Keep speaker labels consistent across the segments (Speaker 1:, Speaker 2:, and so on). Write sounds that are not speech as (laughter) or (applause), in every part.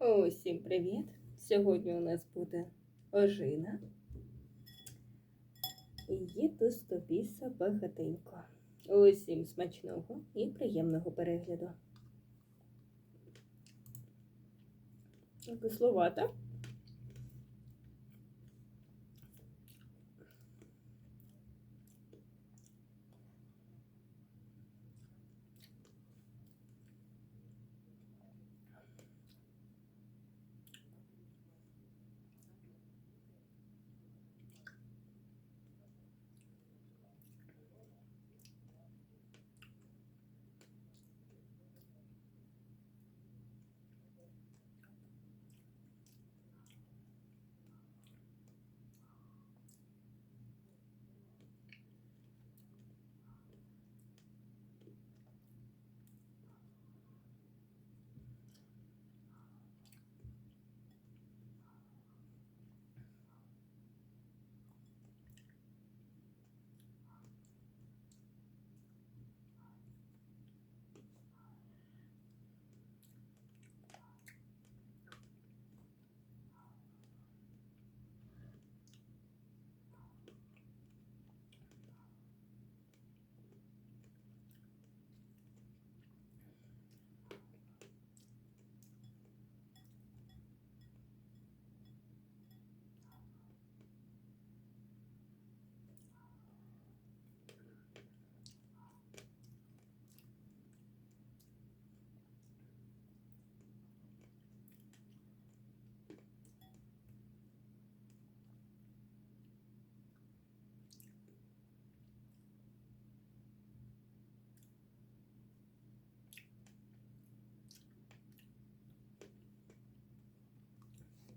Speaker 1: Усім привіт! Сьогодні у нас буде ожина. Їду тобі багатенько. Усім смачного і приємного перегляду. Кисловата.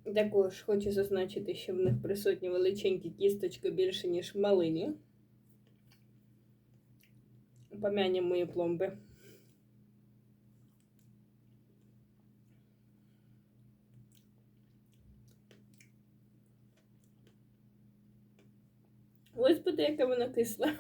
Speaker 1: Також хочу зазначити, що в них присутні величенькі кісточки більше, ніж малині. Помянем мої пломби. Ось буде, яка вона кисла.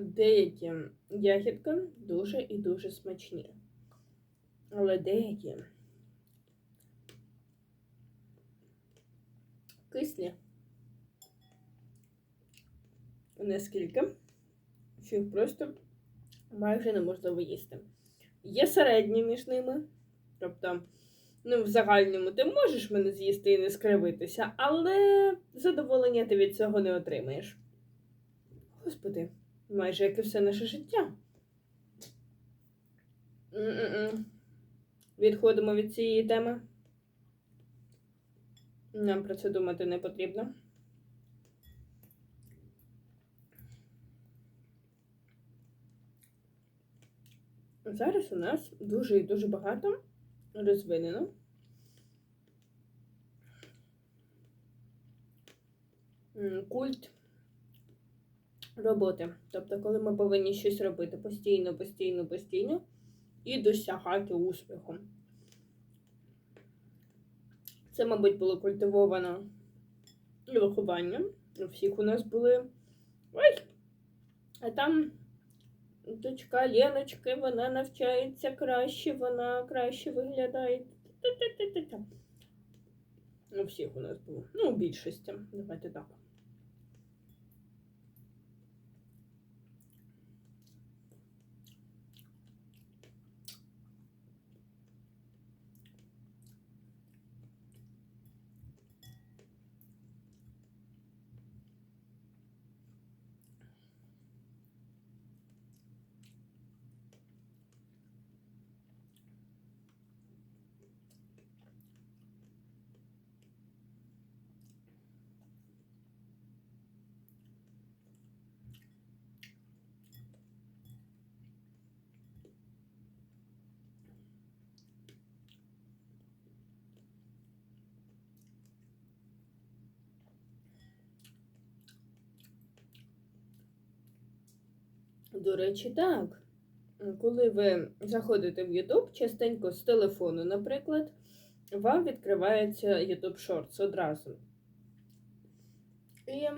Speaker 1: Деякі ягідки дуже і дуже смачні. Але деякі кислі. Наскільки, що їх просто майже неможливо їсти. Є середні між ними. Тобто, ну, в загальному ти можеш мене з'їсти і не скривитися, але задоволення ти від цього не отримаєш. Господи майже як і все наше життя. М-м-м. Відходимо від цієї теми. Нам про це думати не потрібно. Зараз у нас дуже і дуже багато розвинено. Культ роботи. Тобто, коли ми повинні щось робити постійно, постійно, постійно і досягати успіху. Це, мабуть, було культивовано виховання. У всіх у нас були. Ой! А там дочка Леночки, вона навчається краще, вона краще виглядає. У всіх у нас було. Ну, у більшості. Давайте так. До речі, так. Коли ви заходите в YouTube, частенько з телефону, наприклад, вам відкривається YouTube Shorts одразу. І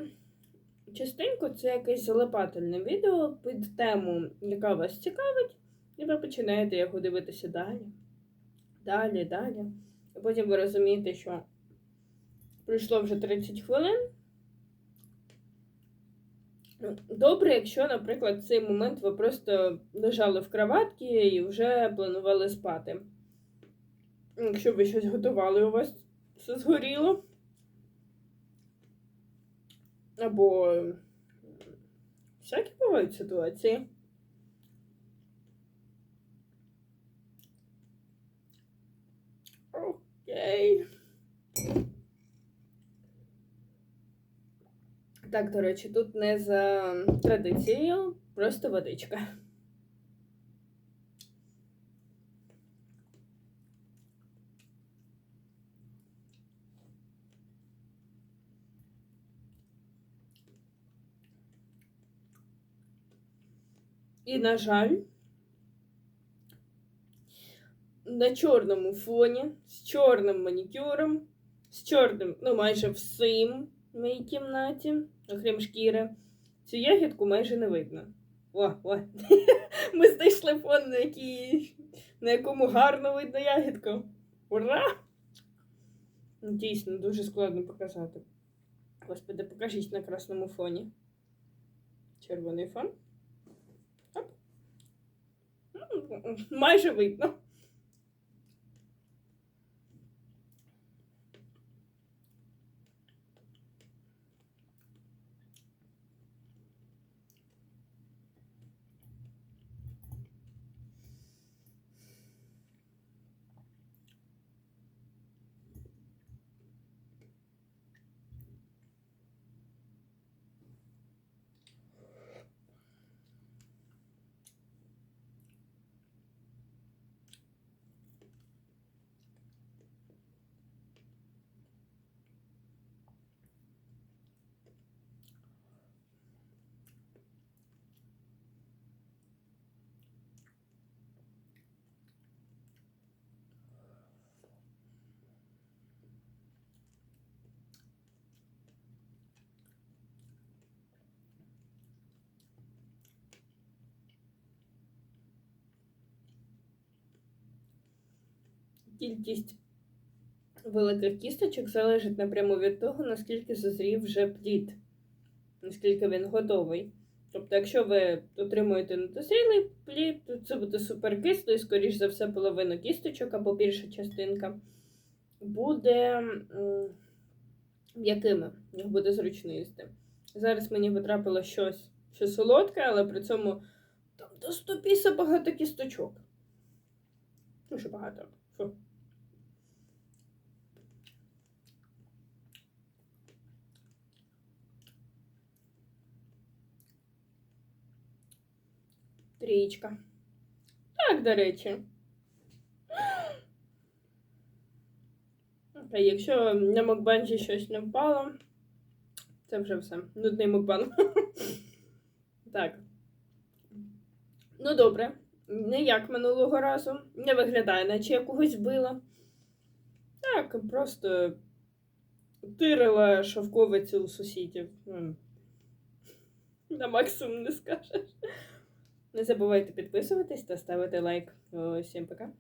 Speaker 1: частенько це якесь залипательне відео під тему, яка вас цікавить, і ви починаєте його дивитися далі. Далі, далі. А потім ви розумієте, що пройшло вже 30 хвилин. Добре, якщо, наприклад, в цей момент ви просто лежали в кроватці і вже планували спати. Якщо ви щось готували, у вас все згоріло. Або всякі бувають ситуації. Окей. Так, до речі, тут не за традицією, просто водичка. І, на жаль, на чорному фоні, з чорним манікюром, з чорним, ну майже всім в моїй кімнаті, окрім шкіри, цю ягідку майже не видно. О, о. (laughs) Ми знайшли фон, на, який, на якому гарно видно ягідку. Ура! Ну, Дійсно, дуже складно показати. Господи, покажіть на красному фоні. Червоний фон. Оп. Майже видно. Кількість великих кісточок залежить напряму від того, наскільки зазрів вже плід, наскільки він готовий. Тобто, якщо ви отримуєте недозрілий плід, то це буде суперкисло і, скоріш за все, половина кісточок або більша частинка буде м'якими, їх буде зручно їсти. Зараз мені потрапило щось, що солодке, але при цьому там до 150 багато кісточок. Дуже багато. Фу. Трієчка. Так, до речі. (gasps) А якщо на Мокбанжі щось не впало, це вже все. Нудний мукбан. (laughs) Так. Ну, добре. Не як минулого разу. Не виглядає, наче я когось вбила. Так, просто тирила шовковицю у сусідів. На максимум не скажеш. Не забувайте підписуватись та ставити лайк. Всім пока.